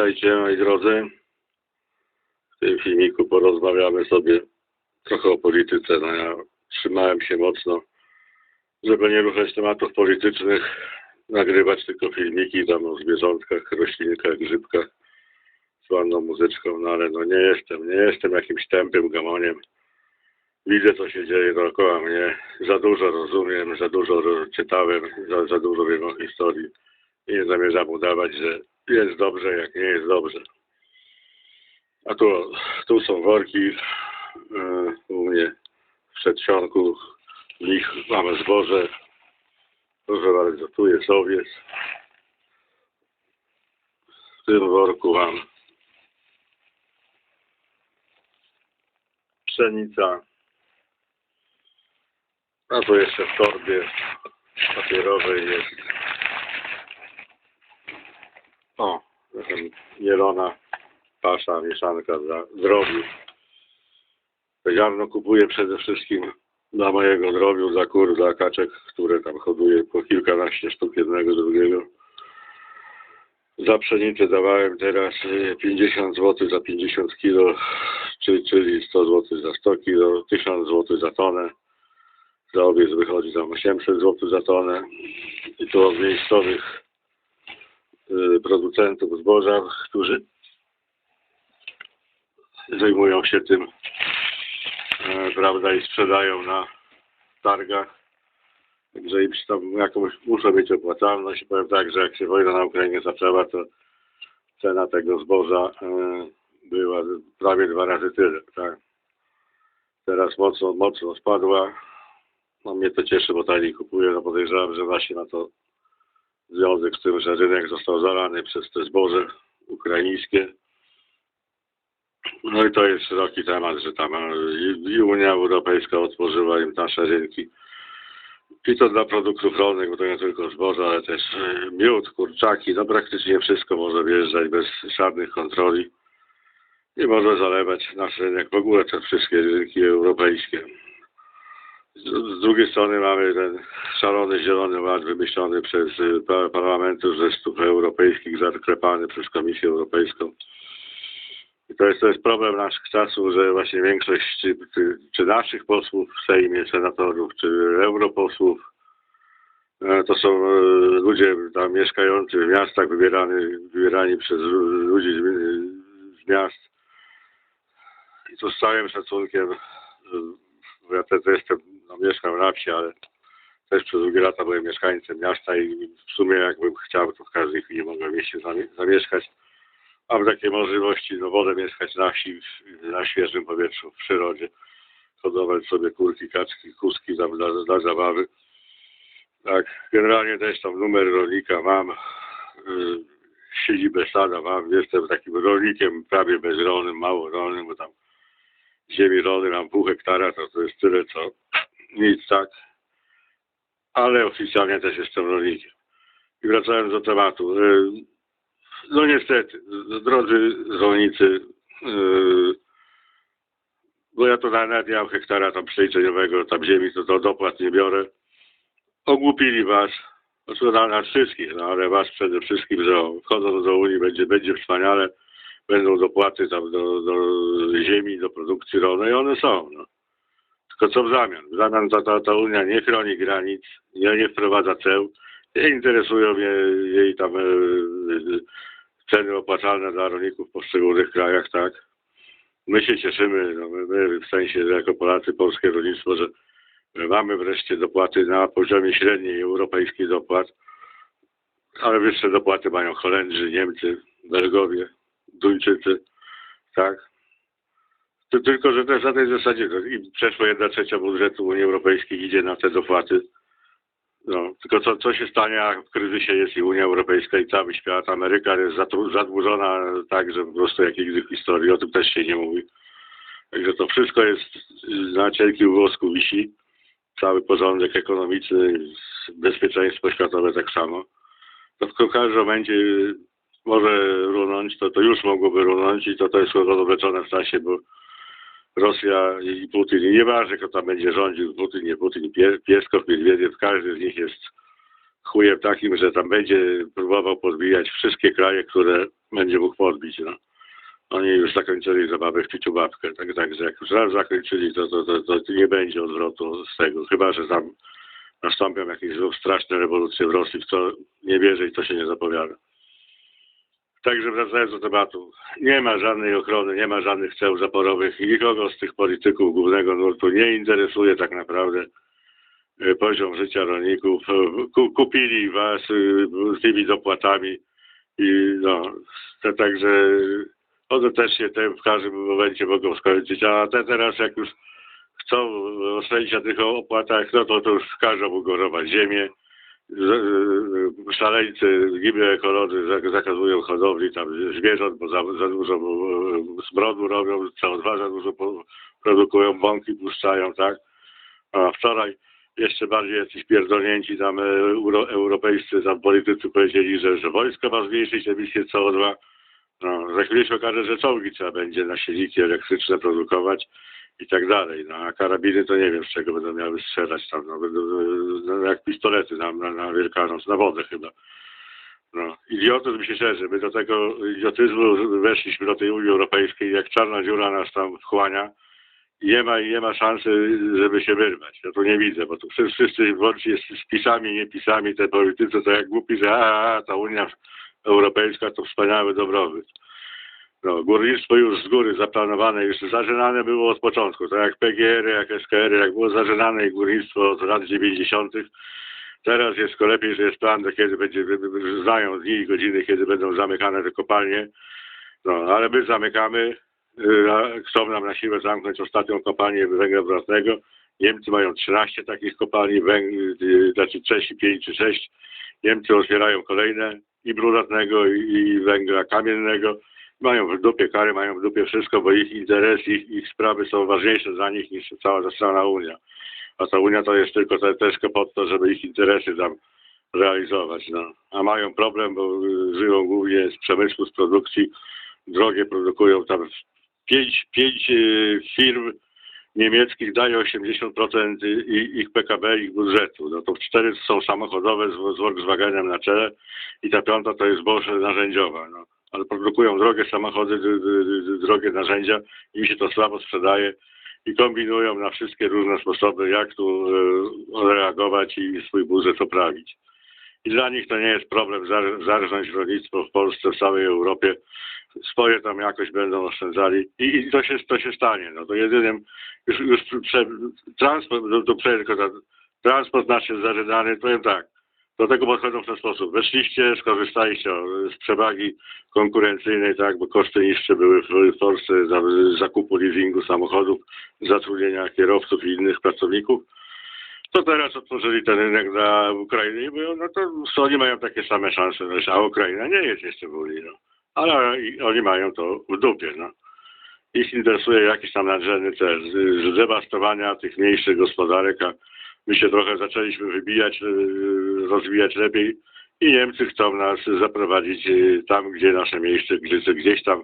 Witajcie moi drodzy. W tym filmiku porozmawiamy sobie trochę o polityce. No ja trzymałem się mocno, żeby nie ruszać tematów politycznych, nagrywać tylko filmiki tam o zwierzątkach, roślinkach, grzybkach z ładną muzyczką, no ale no nie jestem, nie jestem jakimś tępym gamoniem. Widzę, co się dzieje dookoła mnie. Za dużo rozumiem, za dużo czytałem, za, za dużo wiem o historii. I nie zamierzam udawać, że jest dobrze, jak nie jest dobrze. A tu, tu są worki yy, u mnie w przedsionku. W nich mamy zboże. Proszę bardzo, tu jest owiec. W tym worku mam pszenica. A tu jeszcze w torbie papierowej jest o, zatem mielona pasza, mieszanka dla drobiu. To ziarno kupuję przede wszystkim dla mojego drobiu, dla kur, dla kaczek, które tam hoduję po kilkanaście sztuk jednego, drugiego. Za pszenicę dawałem teraz e, 50 zł za 50 kilo, czy- czyli 100 zł za 100 kilo, 1000 zł za tonę. Za owiec wychodzi tam 800 zł za tonę. I to od miejscowych y, producentów zboża, którzy zajmują się tym, e, prawda, i sprzedają na targach. Także im tam jakąś muszą mieć opłacalność. Powiem tak, że jak się wojna na Ukrainie zaczęła, to cena tego zboża e, była prawie dwa razy tyle, tak. Teraz mocno, mocno spadła. No mnie to cieszy, bo taniej kupuję, no podejrzewam, że właśnie na to związek z tym, że rynek został zalany przez te zboże ukraińskie. No i to jest szeroki temat, że tam e, i Unia Europejska otworzyła im nasze rynki. I to dla produktów rolnych, bo to nie tylko zboże, ale też e, miód, kurczaki, no praktycznie wszystko może wjeżdżać bez żadnych kontroli. I może zalewać nasz rynek, w ogóle te wszystkie rynki europejskie. Z, drugiej strony mamy ten szalony zielony ład wymyślony przez y, pa- parlamentarzystów europejskich, zaklepany przez Komisję Europejską. I to jest, to jest problem naszych czasów, że właśnie większość czy, czy, czy naszych posłów w Sejmie, senatorów, czy europosłów e, to są e, ludzie tam mieszkający w miastach, wybierani, wybierani przez lu- ludzi z, z miast. I to z całym szacunkiem, e, ja też jestem, no, mieszkam na wsi, ale też przez długie lata byłem mieszkańcem miasta i w sumie jakbym chciał, to w każdej chwili mogłem w mieście zamie- zamieszkać. Mam takie możliwości, no wolę mieszkać na wsi, na świeżym powietrzu, w przyrodzie. Hodować sobie kurki, kaczki, kuski dla, dla, dla zabawy. Tak, generalnie też tam numer rolnika mam, yy, siedzibę stada mam, jestem takim rolnikiem prawie bezrolnym, mało rolnym, bo tam ziemi rolnej mam pół hektara, to, to jest tyle co nic tak. Ale oficjalnie też jestem rolnikiem. I wracając do tematu. y, No niestety, drodzy rolnicy, y, bo ja to nawet nie mam hektara tam przeliczeniowego, tam ziemi, to do dopłat nie biorę. Ogłupili was, znaczy na nas wszystkich, no ale was przede wszystkim, że wchodząc do Unii będzie, będzie wspaniale, będą dopłaty tam do, do ziemi, do produkcji rolnej, one są. No. Tylko co w zamian? W zamian ta, ta, ta Unia nie chroni granic, nie, nie wprowadza ceł, nie interesują mnie jej tam e, e, ceny opłacalne dla rolników w poszczególnych krajach, tak? My się cieszymy, no my, my w sensie, jako Polacy, polskie rolnictwo, że my mamy wreszcie dopłaty na poziomie średniej europejskiej dopłat, ale wyższe dopłaty mają Holendrzy, Niemcy, Belgowie, Duńczycy, tak? To tylko, że też na tej zasadzie to i przeszło jedna trzecia budżetu Unii Europejskiej idzie na te dopłaty. No, tylko co, co się stanie, jak w kryzysie jest i Unia Europejska i cały świat, Ameryka jest zadłużona tak, że po prostu jak nigdy w historii, o tym też się nie mówi. Także to wszystko jest na cienkim włosku wisi. Cały porządek ekonomiczny, bezpieczeństwo światowe tak samo. To w każdym momencie może runąć, to, to już mogłoby runąć i to, to jest rozwleczone w czasie, bo Rosja i Putin, i nieważne kto tam będzie rządził, Putin, nie Putin, Pie- Pieskow, Miedwiediew, każdy z nich jest chujem takim, że tam będzie próbował podbijać wszystkie kraje, które będzie mógł podbić. No. Oni już zakończyli zabawę w ciuciu babkę, tak, także jak już raz zakończyli, to, to, to, to nie będzie odwrotu z tego, chyba że tam nastąpią jakieś straszne rewolucje w Rosji, w co nie wierzę i to się nie zapowiada. Także wracając do tematu, nie ma żadnej ochrony, nie ma żadnych ceł zaporowych i nikogo z tych polityków głównego nurtu nie interesuje tak naprawdę e, poziom życia rolników. E, Ku, kupili was e, tymi dopłatami i no, to także one też się te w każdym momencie mogą skończyć, a te teraz jak już chcą oszczędzić na tych opłatach, no to, to już każą ugorować ziemię. Z- Szaleńcy, niby ekolodzy zak- zakazują hodowli tam zwierząt, bo za, za dużo e, zbrodu robią, CO2 za dużo produkują, bąki puszczają, tak? A wczoraj jeszcze bardziej jacyś pierdolnięci tam e, euro, europejscy tam politycy powiedzieli, że, że wojsko ma zmniejszyć emisję CO2. No, za chwilę się okaże, że czołgi trzeba będzie na silniki elektryczne produkować i tak dalej. No, a karabiny to nie wiem, z czego będą miały strzelać tam, no, no, jak pistolety na, na, na Wielkanoc, na wodę chyba. No, idiotyzm się szerzy. My do tego idiotyzmu weszliśmy do tej Unii Europejskiej, jak czarna dziura nas tam wchłania i nie ma, nie ma szansy, żeby się wyrwać. Ja to nie widzę, bo tu wszyscy, włącznie z, z pisami, nie pisami, te politycy to jak głupi, że a, a, ta Unia Europejska to wspaniały dobrobyt. No, górnictwo już z góry zaplanowane, już zażynane było od początku, tak jak PGR, jak SKR, jak było zażynane i górnictwo od lat 90. Teraz jest tylko lepiej, że jest plan, do kiedy będzie, znają dni i godziny, kiedy będą zamykane te kopalnie. No, ale my zamykamy, y, chcą nam na siłę zamknąć ostatnią kopalnię węgla brudnego. Niemcy mają 13 takich kopalni, y, znaczy Czesi 5 czy 6. Niemcy otwierają kolejne i brunatnego, i węgla kamiennego. Mają w dupie kary, mają w dupie wszystko, bo ich interes, ich, ich sprawy są ważniejsze dla nich niż cała ta strona Unia. A ta Unia to jest tylko te, po to, żeby ich interesy tam realizować. No. A mają problem, bo y, żyją głównie z przemysłu, z produkcji. Drogie produkują tam pięć, pięć y, firm niemieckich daje 80% i- ich PKB, ich budżetu. No to cztery są samochodowe z, z Volkswagenem na czele i ta piąta to jest Boże narzędziowa. No. Ale produkują drogie samochody, drogie narzędzia, im się to słabo sprzedaje i kombinują na wszystkie różne sposoby, jak tu e, reagować i swój budżet poprawić. I dla nich to nie jest problem zar- zarżnąć rolnictwo w Polsce, w całej Europie. Swoje tam jakoś będą oszczędzali i, i to, się, to się stanie. No to jedynym już, już prze, transport, do, do tylko ta, transport nasz jest zażynany, powiem tak, do tego podchodzą w ten sposób. Weszliście, skorzystaliście z przewagi konkurencyjnej, tak, bo koszty niższe były w, Polsce za, zakupu leasingu samochodów, zatrudnienia kierowców i innych pracowników. To teraz otworzyli ten rynek dla Ukrainy i mówią, no to oni mają takie same szanse, a Ukraina nie jest jeszcze w Unii, no. Ale oni mają to w dupie, no ich interesuje jakiś tam nadrzędny cel, zdewastowania tych mniejszych gospodarek, a my się trochę zaczęliśmy wybijać, yy, rozwijać lepiej i Niemcy chcą nas zaprowadzić yy, tam, gdzie nasze miejsce, gdzie, gdzieś tam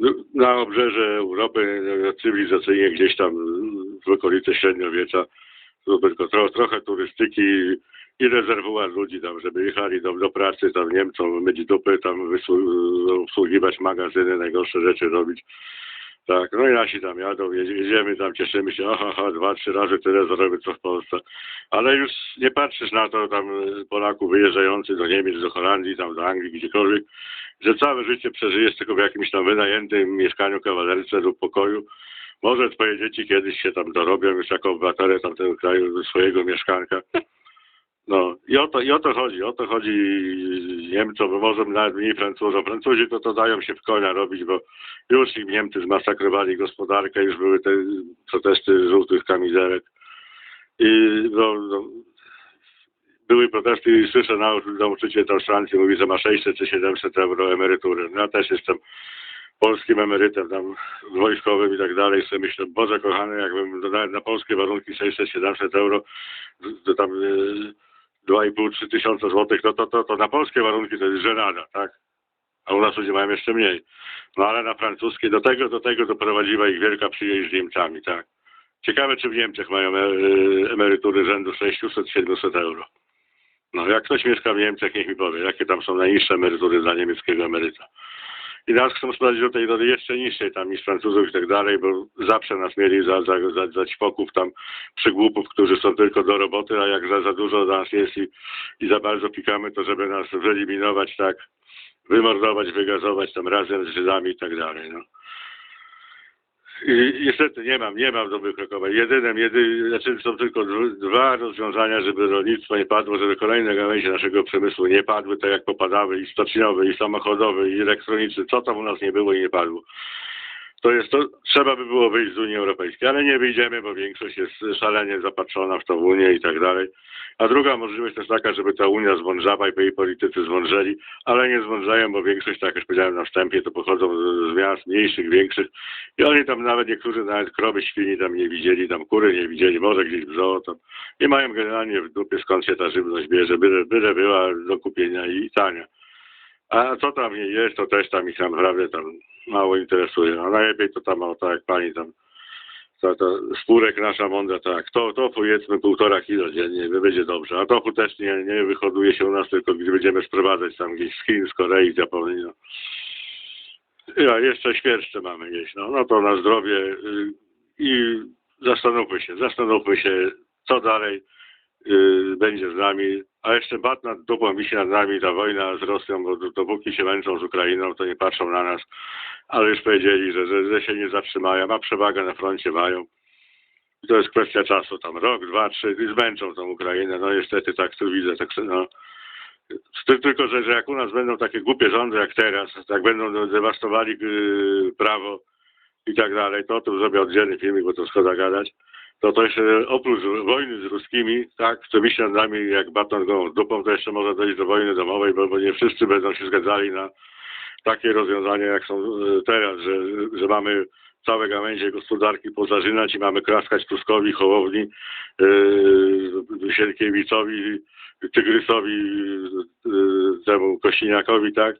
no, na obrzeże Europy cywilizacyjnie, gdzieś tam w okolice średniowiecza, tylko tro, trochę turystyki i rezerwować ludzi tam, żeby jechali do, do pracy, tam Niemcom myć dupy, tam wysłu- obsługiwać magazyny, najgorsze rzeczy robić. Tak, no i nasi tam jadą, jedzie- jedziemy tam, cieszymy się, aha, aha, dwa, trzy razy tyle zarobię co w Polsce. Ale już nie patrzysz na to tam Polaków wyjeżdżających do Niemiec, do Holandii, tam do Anglii, gdziekolwiek, że całe życie przeżyjesz tylko w jakimś tam wynajętym mieszkaniu kawalerce lub pokoju. Może twoje dzieci kiedyś się tam dorobią już jako obywatele tamtego kraju swojego mieszkanka. No i o to, i o to chodzi, o to chodzi Niemcom, może nawet mniej Francuzom. Francuzi to, to dają się w konia robić, bo już im Niemcy zmasakrowali gospodarkę, już były te protesty żółtych kamizelek. I no, no, były protesty i słyszę nau- nauczyciel tam z Francji mówi, że ma 600 czy 700 euro emerytury. No, ja też jestem polskim emerytem tam wojskowym i tak dalej. Sobie myślę, Boże kochany, jakbym nawet na polskie warunki 600-700 euro, to tam y, 2,5-3 tysiące złotych, no to, to, to na polskie warunki to jest żenada, tak? A u nas ludzie mają jeszcze mniej. No ale na francuskie do tego, do tego doprowadziła ich wielka przyjaźń z Niemcami, tak? Ciekawe, czy w Niemczech mają e, emerytury rzędu 600-700 euro. No, jak ktoś mieszka w Niemczech, niech mi powie, jakie tam są najniższe emerytury dla niemieckiego emeryta. I nas chcą sprowadzić do tej do jeszcze niższej tam niż Francuzów i tak dalej, bo zawsze nas mieli za, za, za, za ćwoków tam, przygłupów, którzy są tylko do roboty, a jak za, za dużo nas jest i, i za bardzo pikamy, to żeby nas wyeliminować, tak, wymordować, wygazować tam razem z Żydami i tak dalej, no. I niestety nie mam, nie mam dobrych krokowań. Jedyne, jedy, znaczy są tylko dw- dwa rozwiązania, żeby rolnictwo nie padło, żeby kolejne gałęzie naszego przemysłu nie padły, tak jak popadały i stoczniowy, i samochodowy, i elektroniczny, co tam u nas nie było i nie padło. To jest to, trzeba by było wyjść z Unii Europejskiej, ale nie wyjdziemy, bo większość jest szalenie zapatrzona w w Unię i tak dalej. A druga możliwość jest taka, żeby ta Unia zwądrzała i jej politycy zwądrzeli, ale nie zwądrzają, bo większość, tak jak już powiedziałem na wstępie, to pochodzą z, miast mniejszych, większych i oni tam nawet, niektórzy nawet krowy, świni tam nie widzieli, tam kury nie widzieli, może gdzieś w zoo tam i mają generalnie w dupie skąd się ta żywność bierze, byle, byle była do kupienia i tania. A co tam nie jest, to też tam ich naprawdę tam mało interesuje. A najlepiej to tam, o, tak jak pani tam, to, to spórek nasza mądra, tak, to, to powiedzmy półtora kilo dziennie, będzie dobrze. A tofu też nie, nie wyhoduje się u nas, tylko gdy będziemy sprowadzać tam gdzieś z Chin, z Korei, z Japonii, no. Ja jeszcze świerszcze mamy gdzieś, no, no to na zdrowie y, i zastanówmy się, zastanówmy się, co dalej będzie z nami, a jeszcze bat nad dupą wisi nad nami ta wojna z Rosją, bo do- dopóki się męczą z Ukrainą, to nie patrzą na nas, ale już powiedzieli, że, że, że się nie zatrzymają, a przewagę na froncie mają. I to jest kwestia czasu, tam rok, dwa, trzy, i zmęczą tą Ukrainę, no niestety tak tu widzę, tak no. Ty- Tylko, że, że jak u nas będą takie głupie rządy jak teraz, tak będą dewastowali yy, prawo i tak dalej, to tu zrobię oddzielny filmik, bo to szkoda gadać, to to jeszcze oprócz wojny z ruskimi, tak, co wisi nad nami jak baton gołą dupą, to jeszcze może dojść do wojny domowej, bo, nie wszyscy będą się zgadzali na takie rozwiązania, jak są e, teraz, że, że mamy całe gałęzie gospodarki pozażynać i mamy klaskać Tuskowi, Hołowni, yy, Sienkiewiczowi, Tygrysowi, yy, temu Kościniakowi, tak?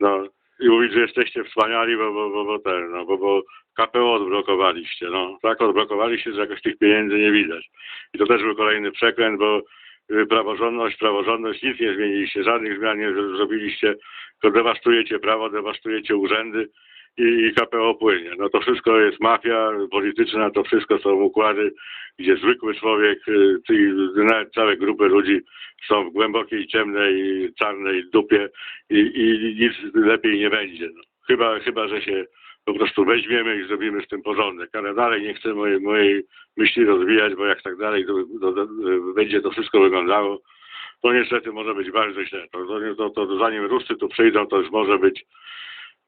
No i mówić, że jesteście wspaniali, bo, bo, bo, bo ten, no, bo, bo KPO odblokowaliście, no. Tak odblokowaliście, że jakoś tych pieniędzy nie widać. I to też był kolejny przekręt, bo y, praworządność, praworządność, nic nie zmieniliście, żadnych zmian nie zro- zrobiliście, tylko dewastujecie prawo, dewastujecie urzędy i, KPO płynie. No to wszystko jest mafia polityczna, to wszystko są układy, gdzie zwykły człowiek, y, i nawet całe grupy ludzi są w głębokiej, ciemnej, czarnej dupie i, i nic lepiej nie będzie. No. Chyba, chyba, że się po prostu weźmiemy i zrobimy z tym porządek, ale dalej nie chcę mojej, mojej myśli rozwijać, bo jak tak dalej to, to, to, będzie to wszystko wyglądało, to niestety może być bardzo źle. To, to, to, to zanim Ruscy tu przyjdą, to już może być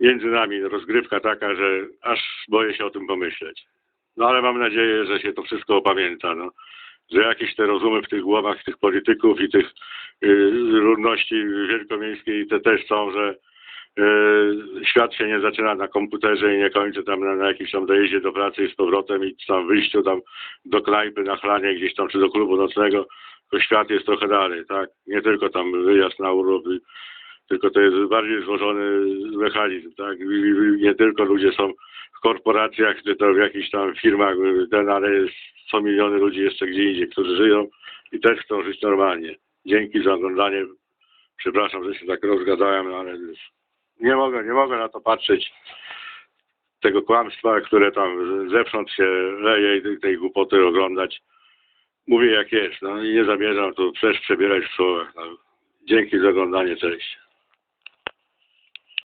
między nami rozgrywka taka, że aż boję się o tym pomyśleć. No ale mam nadzieję, że się to wszystko opamięta, no. Że jakieś te rozumy w tych głowach tych polityków i tych y, ludności wielkomiejskiej te też są, że y, świat się nie zaczyna na komputerze i nie kończy tam na, na jakimś tam dojeździe do pracy i z powrotem i tam wyjściu tam do knajpy na chlanie gdzieś tam czy do klubu nocnego, to świat jest trochę dalej, tak? Nie tylko tam wyjazd na urlop, tylko to jest bardziej złożony mechanizm, tak? Nie tylko ludzie są w korporacjach, czy to w jakichś tam firmach, ten, ale jest, są miliony ludzi jeszcze gdzie indziej, którzy żyją i też chcą żyć normalnie. Dzięki za oglądanie. Przepraszam, że się tak rozgadałem, ale nie mogę, nie mogę na to patrzeć tego kłamstwa, które tam zewsząd się leje i tej- tej głupoty oglądać. Mówię jak jest, no i nie zamierzam tu też przebierać w słowach. No. Dzięki za oglądanie, cześć.